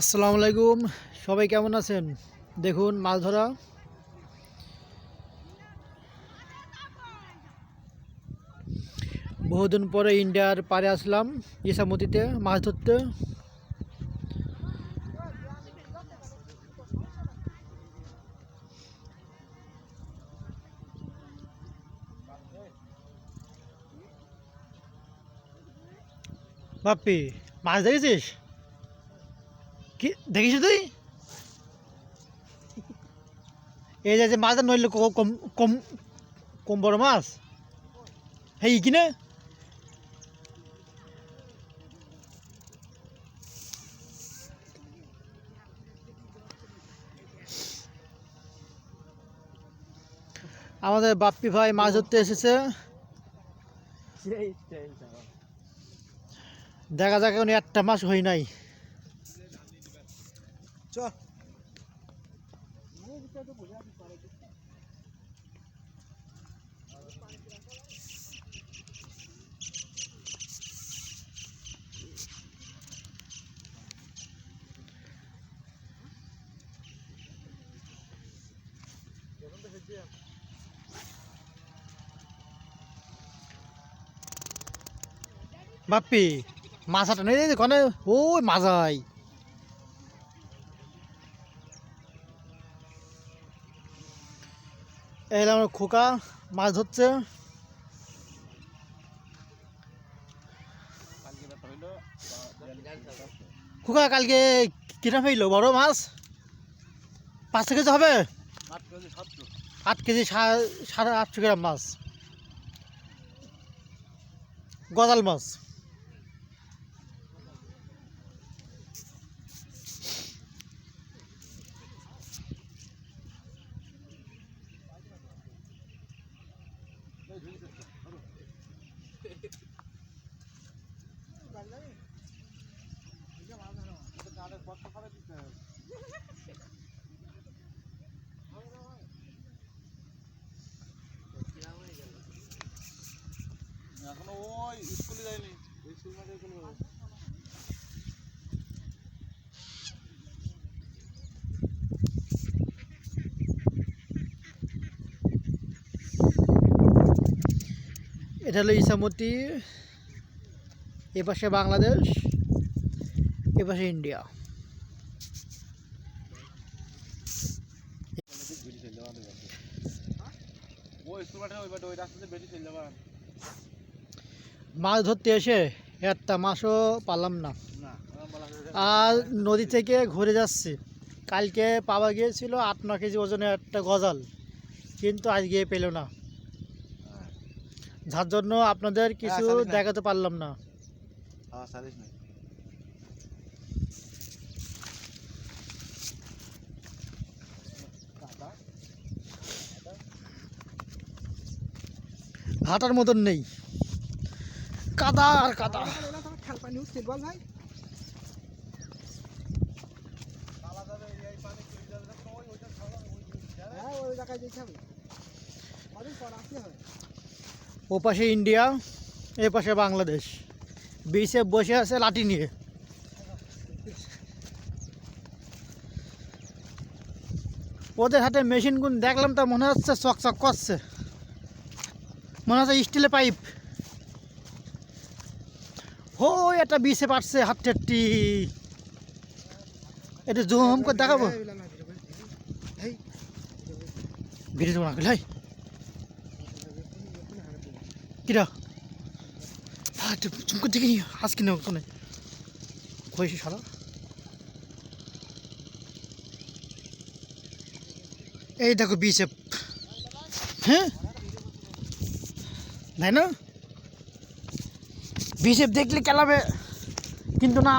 আসসালামু আলাইকুম। সবাই কেমন আছেন? দেখুন, মাছ ধরা। বহুদিন পরে ইন্ডিয়ার পারে আসলাম ইসামতিতে মাছ ধরতে। বাপ্পি, মাছ দেখেছিস কি দেখিস তুই এই যে মাছটা নইলে কম কম কম বড় মাছ হেই কিনে আমাদের বাপ্পি ভাই মাছ ধরতে এসেছে দেখা যাক উনি একটা মাস হই নাই চল বাপ্পি মাছাটা নেই কনে ওই মাছাই এই আমার খোকা, মাছ ধরছে। খোকা, কালকে কিনা ফেলল? বড় মাছ? পাঁচ কেজি হবে? আট কেজি সাড়ে আটশো গ্রাম মাছ। গজাল মাছ। এটা হলো ইসামতি। এ পাশে বাংলাদেশ এ পাশে ইন্ডিয়া ওই স্কুল মাঠে ওই বাটে ওই রাস্তাতে বেশি চলে যাবেন মাছ ধরতে এসে একটা মাছও পারলাম না। আর নদী থেকে ঘুরে যাচ্ছি। কালকে পাওয়া গিয়েছিল আট ন কেজি ওজনের একটা গজাল কিন্তু আজকে পেল না। যার জন্য আপনাদের কিছু দেখাতে পারলাম না। হাঁটার মতন নেই। কাদা আর কাদা। ও পাশে ইন্ডিয়া, এ পাশে বাংলাদেশ। বিচে বসে আছে লাঠি নিয়ে। ওদের হাতে মেশিন গুন দেখলাম তা মনে হচ্ছে চকচক করছে। মনে হচ্ছে স্টিলের পাইপ হো একটা বিছে পারছে হাতটি এটা জুম করে দেখাবো। ভিডিও দেবো না ভাই কিরা? একটু চুম করে দেখে নি হাস কিনে ওখানে হয়েছে সারা এই দেখো বিসেপ হ্যাঁ? তাই না? বিষেপ দেখলে কেলাবে কিন্তু না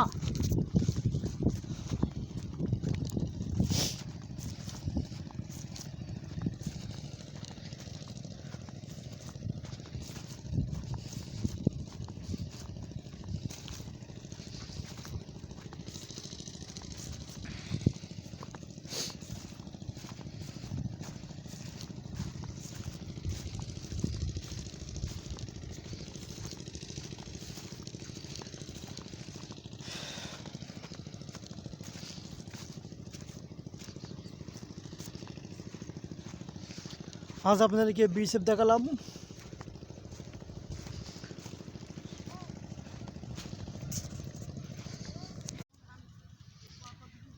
আজ আপনাদেরকে বিএসএফ দেখালাম।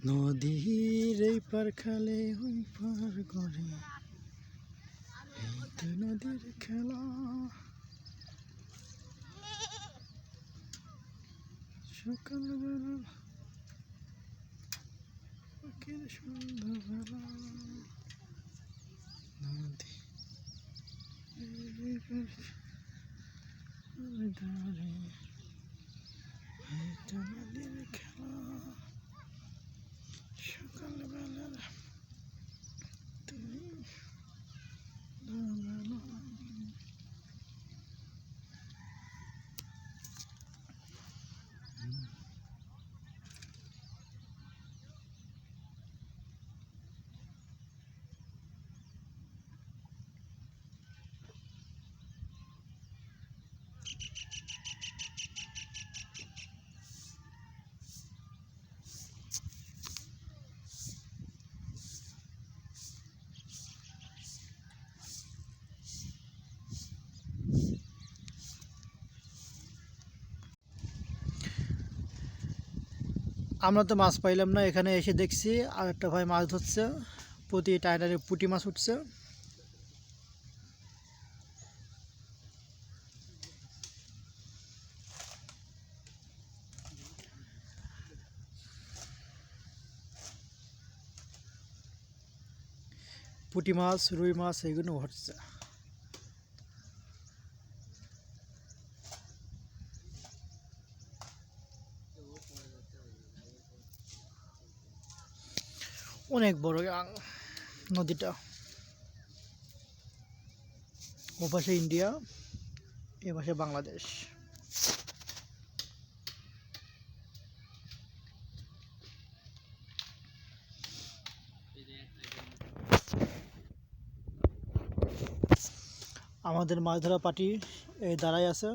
নদীর এই পার খালে, ওই পার করে এই তো নদীর খেলা। সকালবেলা, পাখির সন্ধ্যাবেলা। darling. I don't know. আমরা তো মাছ পাইলাম না, এখানে এসে দেখছি আর একটা ভাই মাছ ধরছে প্রতি টাইনারে পুটি মাছ উঠছে। পুঁটি মাছ, রুই মাছ এগুলো হচ্ছে। অনেক বড় নদীটা। ও পাশে ইন্ডিয়া এ পাশে বাংলাদেশ। আমাদের মাছ ধরা পার্টি এই দাঁড়াই আছে।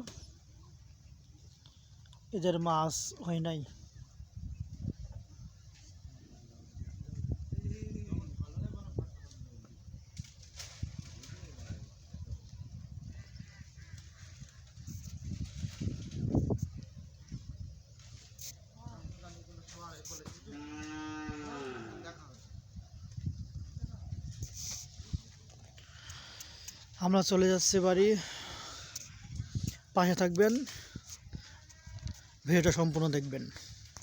এদের মাছ হয় নাই। আমরা চলে যাচ্ছি বাড়ি। পাশে থাকবেন। ভিডিওটা সম্পূর্ণ দেখবেন।